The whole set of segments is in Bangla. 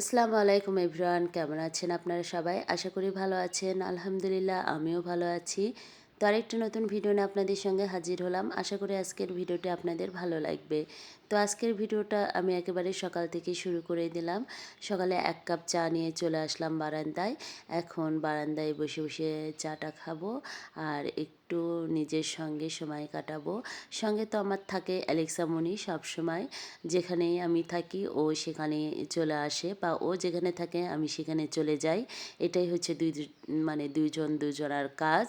আসসালামু আলাইকুম এভরিওয়ান, কেমন আছেন আপনারা সবাই? আশা করি ভালো আছেন, আলহামদুলিল্লাহ আমিও ভালো আছি। তো আরেকটা নতুন ভিডিও নিয়ে আপনাদের সঙ্গে হাজির হলাম। আশা করি আজকের ভিডিওটি আপনাদের ভালো লাগবে। তো আজকের ভিডিওটা আমি একেবারে সকাল থেকে শুরু করে দিলাম। সকালে এক কাপ চা নিয়ে চলে আসলাম বারান্দায়। এখন বারান্দায় বসে বসে চাটা খাব আর একটু নিজের সঙ্গে সময় কাটাবো। সঙ্গে তো আমার থাকে অ্যালেক্সা মনি সবসময়। যেখানেই আমি থাকি ও সেখানে চলে আসে বা ও যেখানে থাকে আমি সেখানে চলে যাই। এটাই হচ্ছে দুই মানে দুইজন, দুজনার কাজ।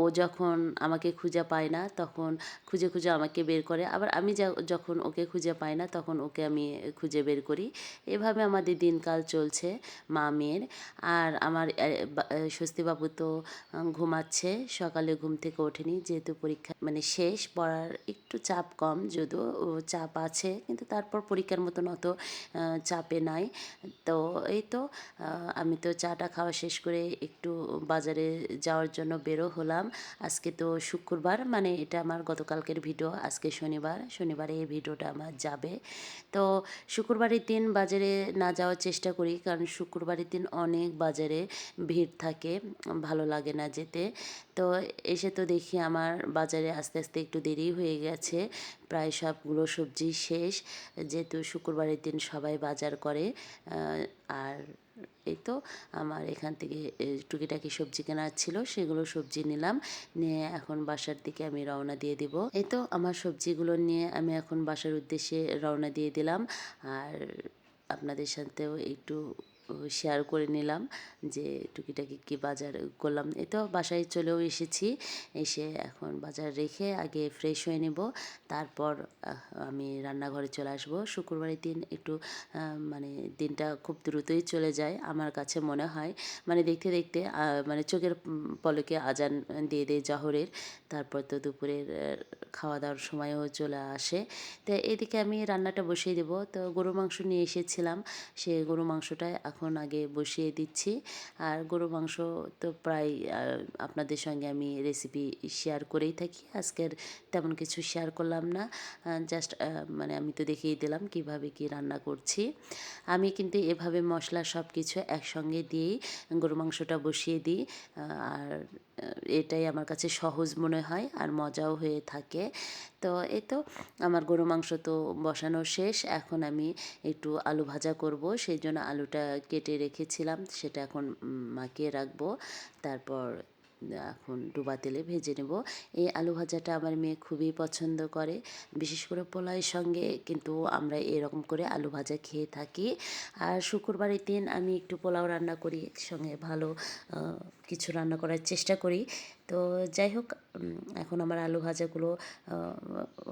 ও যখন আমাকে খুঁজে পায় না তখন খুঁজে খুঁজে আমাকে বের করে। আবার আমি যখন ওকে খুঁজে পাই না, তখন ওকে আমি খুঁজে বের করি। এভাবে আমাদের দিনকাল চলছে মা মেয়ের। আর আমার স্বস্তিবাবু তো ঘুমাচ্ছে, সকালে ঘুম থেকে ওঠেনি, যেহেতু পরীক্ষা মানে শেষ, পড়ার একটু চাপ কম, যদিও চাপ আছে, কিন্তু তারপর পরীক্ষার মতন অত চাপে নাই। তো এই তো আমি তো চাটা খাওয়া শেষ করে একটু বাজারে যাওয়ার জন্য বেরো হলাম। আজকে তো শুক্রবার মানে এটা আমার গতকালকের ভিডিও, আজকে শনিবার, শনিবারে এই ভিডিওটা আমার যাবে। তো শুক্রবারের দিন বাজারে না যাওয়ার চেষ্টা করি, কারণ শুক্রবারের দিন অনেক বাজারে ভিড় থাকে, ভালো লাগে না যেতে। তো এসে তো দেখি আমার বাজারে আস্তে আস্তে একটু দেরি হয়ে গেছে, প্রায় সবগুলো সবজি শেষ, যেহেতু শুক্রবারের দিন সবাই বাজার করে আর এই তো আমার এখান থেকে টুকিটাকি সবজি কেনার ছিল, সেগুলো সবজি নিলাম, নিয়ে এখন বাসার দিকে আমি রওনা দিয়ে দিব। এই তো আমার সবজিগুলো নিয়ে আমি এখন বাসার উদ্দেশ্যে রওনা দিয়ে দিলাম। আর আপনাদের সাথেও একটু শেয়ার করে নিলাম যে টুকিটাকি কী বাজার করলাম। এ তো বাসায় চলেও এসেছি, এসে এখন বাজার রেখে আগে ফ্রেশ হয়ে নেব। তারপর আমি রান্নাঘরে চলে আসব। শুক্রবারের দিন একটু মানে দিনটা খুব দ্রুতই চলে যায় আমার কাছে মনে হয়। মানে দেখতে দেখতে মানে চোখের পলকে আজান দিয়ে দেয় জহরের। তারপর তো দুপুরের খাওয়া দাওয়ার সময়ও চলে আসে। তো এদিকে আমি রান্নাটা বসিয়ে দেবো। তো গরু মাংস নিয়ে এসেছিলাম। সে গরু মাংসটা এখন আগে বসিয়ে দিচ্ছি। আর গরু মাংস তো প্রায় আপনাদের সঙ্গে আমি রেসিপি শেয়ার করেই থাকি। আজকের তেমন কিছু শেয়ার করলাম না। জাস্ট মানে আমি তো দেখিয়ে দিলাম কীভাবে কি রান্না করছি। আমি কিন্তু এভাবে মশলা সব কিছু একসঙ্গে দিয়েই গরু মাংসটা বসিয়ে দিই। আর এটাই আমার কাছে সহজ মনে হয় আর মজাও হয়ে থাকে। তো এই তো আমার গরু মাংস তো বসানো শেষ। এখন আমি একটু আলু ভাজা করব। সেই জন্য আলুটা কেটে রেখেছিলাম, সেটা এখন মাখিয়ে রাখব। তারপর এখন ডুবা তেলে ভেজে নেব। এই আলু ভাজাটা আমার মেয়ে খুবই পছন্দ করে। বিশেষ করে পোলাওয়ের সঙ্গে কিন্তু আমরা এরকম করে আলু ভাজা খেয়ে থাকি। আর শুক্রবারের দিন আমি একটু পোলাও রান্না করি, সঙ্গে ভালো কিছু রান্না করার চেষ্টা করি। তো যাই হোক এখন আমার আলু ভাজাগুলো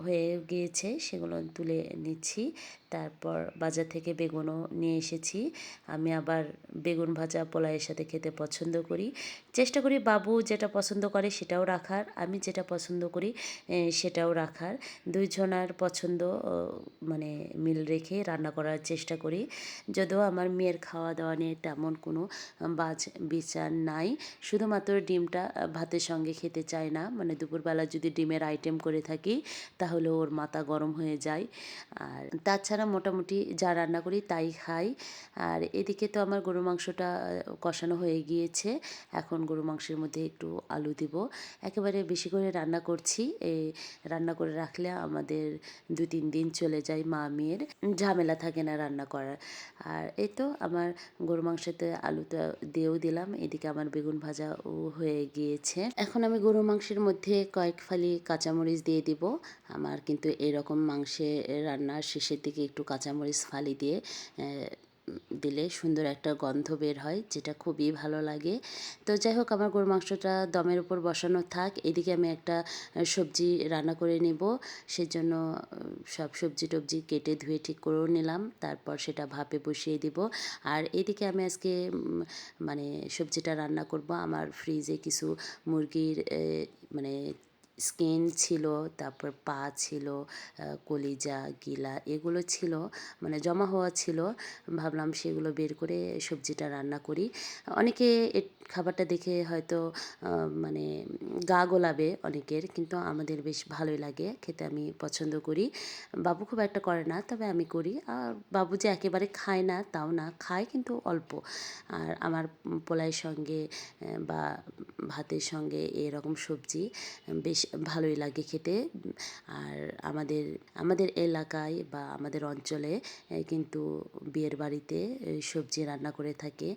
হয়ে গিয়েছে, সেগুলো তুলে নিচ্ছি। তারপর বাজার থেকে বেগুনও নিয়ে এসেছি। আমি আবার বেগুন ভাজা পোলাওয়ের সাথে খেতে পছন্দ করি। চেষ্টা করি বাবু যেটা পছন্দ করে সেটাও রাখার, আমি যেটা পছন্দ করি সেটাও রাখার। দুইজনার পছন্দ মানে মিল রেখে রান্না করার চেষ্টা করি। যদিও আমার মেয়ের খাওয়া দাওয়া নিয়ে তেমন কোনো বাজ বিচার নাই। শুধুমাত্র ডিমটা ভাতের সঙ্গে খেতে চায় না। মানে দুপুরবেলা যদি ডিমের আইটেম করে থাকি, তাহলে ওর মাথা গরম হয়ে যায়। আর তাছাড়া মোটামুটি যা রান্না করি তাই খাই। আর এদিকে তো আমার গরু মাংসটা কষানো হয়ে গিয়েছে। এখন গরু মাংসের মধ্যে একটু আলু দিব। একেবারে বেশি করে রান্না করছি। এই রান্না করে রাখলে আমাদের দু তিন দিন চলে যায় মা মেয়ের। ঝামেলা থাকে না রান্না করার। আর এই তো আমার গরু মাংসতে আলুটা দিয়েও দিলাম। এদিকে আমার বেগুন ভাজাও হয়ে গিয়েছে। এখন আমি গরু মাংসের মধ্যে কয়েক ফালি কাঁচামরিচ দিয়ে দিব। আমার কিন্তু এরকম মাংসের রান্নার শেষের দিকে একটু কাঁচামরিচ ফালি দিয়ে দিলে সুন্দর একটা গন্ধ বের হয়, যেটা খুবই ভালো লাগে। তো যাই হোক, আমার গরু মাংসটা দমের উপর বসানো থাক। এদিকে আমি একটা সবজি রান্না করে নেব। সেজন্য সব সবজি টবজি কেটে ধুয়ে ঠিক করেও নিলাম। তারপর সেটা ভাপে বসিয়ে দিব। আর এদিকে আমি আজকে মানে সবজিটা রান্না করব। আমার ফ্রিজে কিছু মুরগির মানে স্কিন ছিল, তারপর পা ছিল কলিজা, গিলা এগুলো ছিল মানে জমা হওয়া ছিল। ভাবলাম সেগুলো বের করে সবজিটা রান্না করি। অনেকে খাবারটা দেখে হয়তো মানে গা গোলাবে অনেকের, কিন্তু আমাদের বেশ ভালোই লাগে, খেতে আমি পছন্দ করি। বাবু খুব একটা করে না, তবে আমি করি। আর বাবু যে একেবারে খায় না, তাও না, খায় কিন্তু অল্প। আর আমার পোলাইয়ের সঙ্গে বা ভাতের সঙ্গে এরকম সবজি, বেশ ভালোই লাগে খেতে। আর আমাদের আমাদের এলাকায় বা আমাদের অঞ্চলে কিন্তু বিয়ের বাড়িতে সবজি রান্না করে থাকে।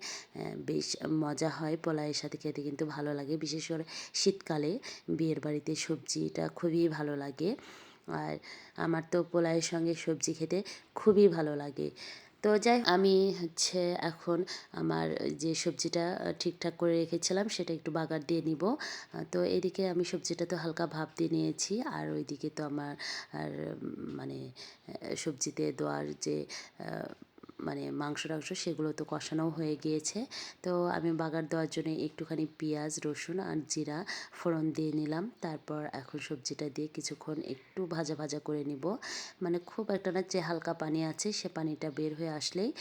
বেশ মজা হয় পোলাওয়ের সাথে খেতে কিন্তু ভালো লাগে। বিশেষ করে শীতকালে বিয়ের বাড়িতে সবজিটা খুবই ভালো লাগে। আর আমার তো পোলাওয়ের সঙ্গে সবজি খেতে খুবই ভালো লাগে। তো যাই আমি হচ্ছে এখন আমার যে সবজিটা ঠিকঠাক করে রেখেছিলাম সেটা একটু বাগার দিয়ে নিব। তো এদিকে আমি সবজিটা তো হালকা ভাপ দিয়ে নিয়েছি। আর ওইদিকে তো আমার আর মানে সবজিতে দেওয়ার যে মানে মাংস টাংস সেগুলো তো কষানো হয়ে গিয়েছে। তো আমি বাগার দেওয়ার জন্য একটুখানি পেঁয়াজ, রসুন আর জিরা ফোড়ন দিয়ে নিলাম। তারপর এখন সবজিটা দিয়ে কিছুক্ষণ একটু ভাজা ভাজা করে নিব। মানে খুব একটা না যে হালকা পানি আছে, সে পানিটা বের হয়ে আসলেই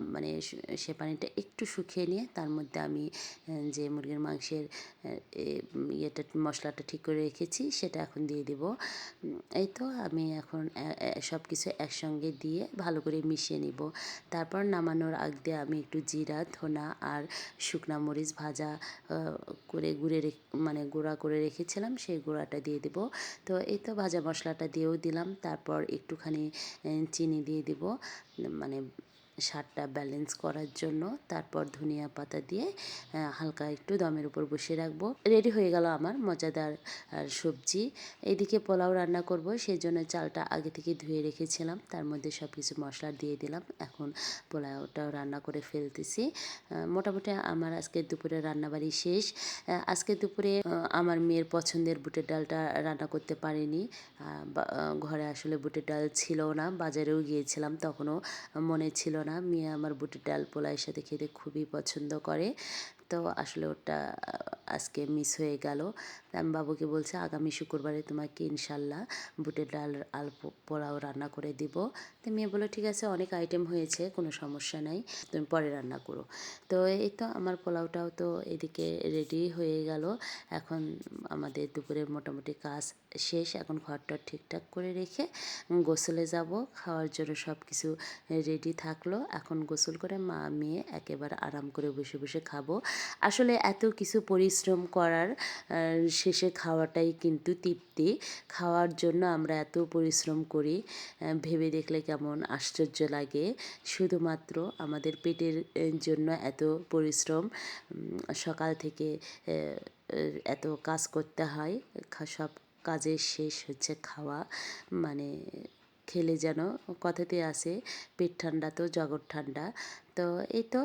মানে সে- পানিটা একটু শুকিয়ে নিয়ে তার মধ্যে আমি যে মুরগির মাংসের ইয়েটা, মশলাটা ঠিক করে রেখেছি, সেটা এখন দিয়ে দেব। এই তো আমি এখন সব কিছু একসঙ্গে দিয়ে ভালো করে মিশিয়ে নিব। তারপর নামানোর আগ দিয়ে আমি একটু জিরা, ধনা আর শুকনা মরিচ ভাজা করে গুঁড়ে মানে গুঁড়া করে রেখেছিলাম, সেই গুঁড়াটা দিয়ে দেব। তো এই তো ভাজা মশলাটা দিয়েও দিলাম। তারপর একটুখানি চিনি দিয়ে দিব। মানে স্বাদটা ব্যালেন্স করার জন্য তারপর ধনিয়া পাতা দিয়ে হালকা একটু দমের উপর বসিয়ে রাখব। রেডি হয়ে গেল আমার মজাদার সবজি। এদিকে পোলাও রান্না করব সেই জন্য চালটা আগে থেকে ধুয়ে রেখেছিলাম। তার মধ্যে সব কিছু মশলা দিয়ে দিলাম। এখন পোলাওটাও রান্না করে ফেলতেছি। মোটামুটি আমার আজকে দুপুরে রান্নাবাড়ি শেষ। আজকে দুপুরে আমার মেয়ের পছন্দের বুটের ডালটা রান্না করতে পারিনি। ঘরে আসলে বুটের ডাল ছিল না, বাজারেও গিয়েছিলাম, তখনও মনে ছিল না। মেয়ে আমার বুটের ডাল পোলাওয়ের সাথে খেতে খুবই পছন্দ করে। তো আসলে ওটা আজকে মিস হয়ে গেল। আমি বাবুকে বলছি, আগামী শুক্রবারে তোমাকে ইনশাল্লাহ বুটের ডাল আল পোলাও রান্না করে দিব। তো মেয়ে বলল, ঠিক আছে, অনেক আইটেম হয়েছে, কোনো সমস্যা নাই, তুমি পরে রান্না করো। তো এই তো আমার পোলাওটাও তো এদিকে রেডি হয়ে গেল। এখন আমাদের দুপুরের মোটামুটি কাজ শেষ, এখন ঘরটা ঠিকঠাক করে রেখে গোসলে যাব। খাওয়ার জন্য সব কিছু রেডি থাকল। এখন গোসল করে মা, মেয়ে একেবারে আরাম করে বসে বসে খাব। আসলে এত কিছু পরিশ্রম করার শেষে খাওয়াটাই কিন্তু তৃপ্তি। খাওয়ার জন্য আমরা এত পরিশ্রম করি ভেবে দেখলে কেমন আশ্চর্য লাগে। শুধুমাত্র আমাদের পেটের জন্য এত পরিশ্রম সকাল থেকে এত কাজ করতে হয় সব কাজের শেষ হচ্ছে খাওয়া। মানে খেলে যেন কথাতে আসে, পেট ঠান্ডা তো, জগৎ ঠান্ডা। তো এই তো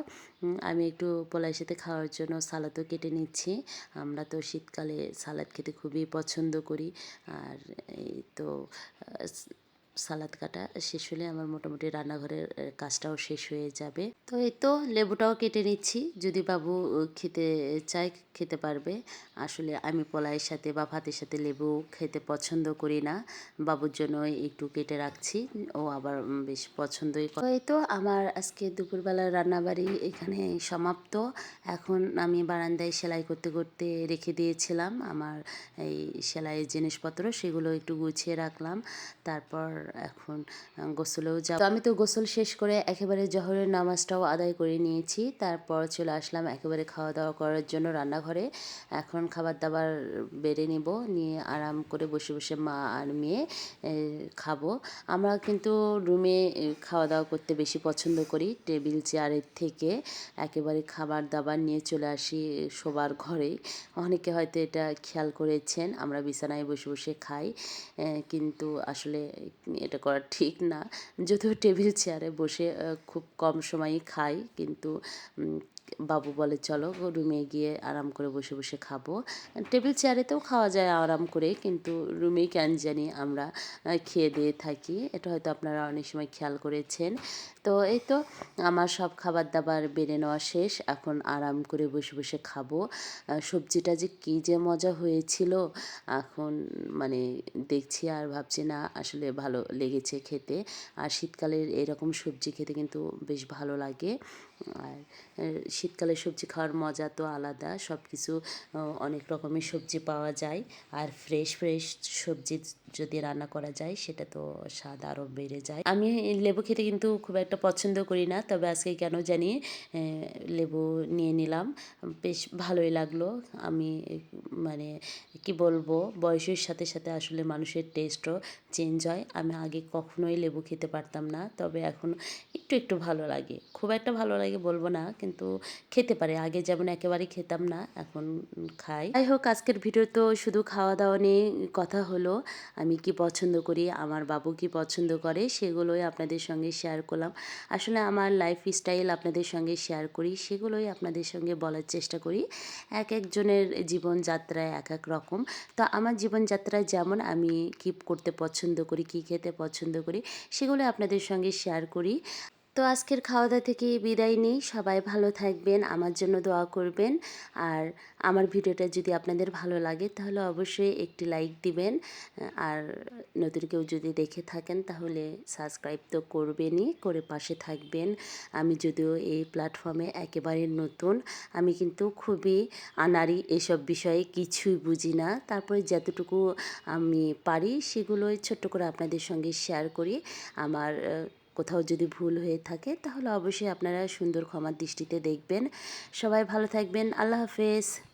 আমি একটু পোলাইয়ের সাথে খাওয়ার জন্য সালাদও কেটে নিচ্ছি। আমরা তো শীতকালে সালাদ খেতে খুবই পছন্দ করি। আর এই তো সালাদ কাটা শেষ হলে আমার মোটামুটি রান্নাঘরের কাজটাও শেষ হয়ে যাবে। তো এই তো লেবুটাও কেটে নিচ্ছি। যদি বাবু খেতে চায়, খেতে পারবে। আসলে আমি পোলাইয়ের সাথে বা ভাতের সাথে লেবু খেতে পছন্দ করি না। বাবুর জন্য একটু কেটে রাখছি। ও আবার বেশ পছন্দই করে। এই তো আমার আজকে দুপুরবেলার রান্নাবাড়ি এখানে সমাপ্ত। এখন আমি বারান্দায় সেলাই করতে করতে রেখে দিয়েছিলাম। আমার এই সেলাইয়ের জিনিসপত্র, সেগুলো একটু গুছিয়ে রাখলাম। তারপর এখন গোসলেও যাব। আমি তো গোসল শেষ করে একেবারে জহরের নামাজটাও আদায় করে নিয়েছি। তারপর চলে আসলাম একেবারে খাওয়া দাওয়া করার জন্য রান্নাঘরে। এখন খাবার দাবার বেড়ে নিব, নিয়ে আরাম করে বসে বসে মা আর মেয়ে খাব। আমরা কিন্তু রুমে খাওয়া দাওয়া করতে বেশি পছন্দ করি। টেবিল, চেয়ারের থেকে একেবারে খাবার দাবার নিয়ে চলে আসি শোবার ঘরে। অনেকে হয়তো এটা খেয়াল করেছেন, আমরা বিছানায় বসে বসে খাই কিন্তু আসলে এটা করা ঠিক না। যদিও টেবিল চেয়ারে বসে খুব কম সময়ই খাই কিন্তু বাবু বলে, চলো রুমে গিয়ে আরাম করে বসে বসে খাব। টেবিল চেয়ারেতেও খাওয়া যায় আরাম করে, কিন্তু রুমেই কেন জানি আমরা খেয়ে দিয়ে থাকি। এটা হয়তো আপনারা অনেক সময় খেয়াল করেছেন। তো এই তো আমার সব খাবার দাবার বেড়ে নেওয়া শেষ। এখন আরাম করে বসে বসে খাব। সবজিটা যে কী যে মজা হয়েছিল, এখন মানে দেখছি আর ভাবছি না, আসলে ভালো লেগেছে খেতে। আর শীতকালের এরকম সবজি খেতে কিন্তু বেশ ভালো লাগে। আর শীতকালে সবজি খাওয়ার মজা তো আলাদা সব কিছু অনেক রকমের সবজি পাওয়া যায়। আর ফ্রেশ ফ্রেশ সবজি যদি রান্না করা যায়, সেটা তো স্বাদ আরও বেড়ে যায়। আমি লেবু খেতে কিন্তু খুব একটা পছন্দ করি না, তবে আজকে কেন জানি লেবু নিয়ে নিলাম। বেশ ভালোই লাগল। আমি মানে কি বলব, বয়সের সাথে সাথে আসলে মানুষের টেস্টও চেঞ্জ হয়। আমি আগে কখনোই লেবু খেতে পারতাম না, তবে এখন একটু একটু ভালো লাগে। খুব একটা ভালো লাগে বলব না, কিন্তু খেতে পারে। আগে যেমন একেবারেই খেতাম না, এখন খাই। যাই হোক, আজকের ভিডিও তো শুধু খাওয়া দাওয়া নিয়ে কথা হলো। আমি কি পছন্দ করি, আমার বাবু কি পছন্দ করে, সেগুলোই আপনাদের সঙ্গে শেয়ার করলাম। আসলে আমার লাইফ স্টাইল আপনাদের সঙ্গে শেয়ার করি, সেগুলোই আপনাদের সঙ্গে বলার চেষ্টা করি। এক একজনের জীবনযাত্রা এক এক রকম। তো আমার জীবনযাত্রা যেমন আমি কি করতে পছন্দ করি, কি খেতে পছন্দ করি সেগুলো আপনাদের সঙ্গে শেয়ার করি। তো আজকের খাওয়া দাওয়া থেকে বিদায় নিই। সবাই ভালো থাকবেন, আমার জন্য দোয়া করবেন। আর আমার ভিডিওটা যদি আপনাদের ভালো লাগে, তাহলে অবশ্যই একটি লাইক দিবেন। আর নতুন কেউ যদি দেখে থাকেন, তাহলে সাবস্ক্রাইব তো করবেনই, করে পাশে থাকবেন। আমি যদিও এই প্ল্যাটফর্মে একেবারে নতুন, আমি কিন্তু খুবই আনাড়ি এসব বিষয়ে কিছুই বুঝি না। তারপরে যতটুকু আমি পারি, সেগুলোই ছোট্ট করে আপনাদের সঙ্গে শেয়ার করি। আমার কোথাও যদি ভুল হয়ে থাকে, তাহলে অবশ্যই আপনারা সুন্দর ক্ষমার দৃষ্টিতে দেখবেন। সবাই ভালো থাকবেন। আল্লাহ হাফেজ।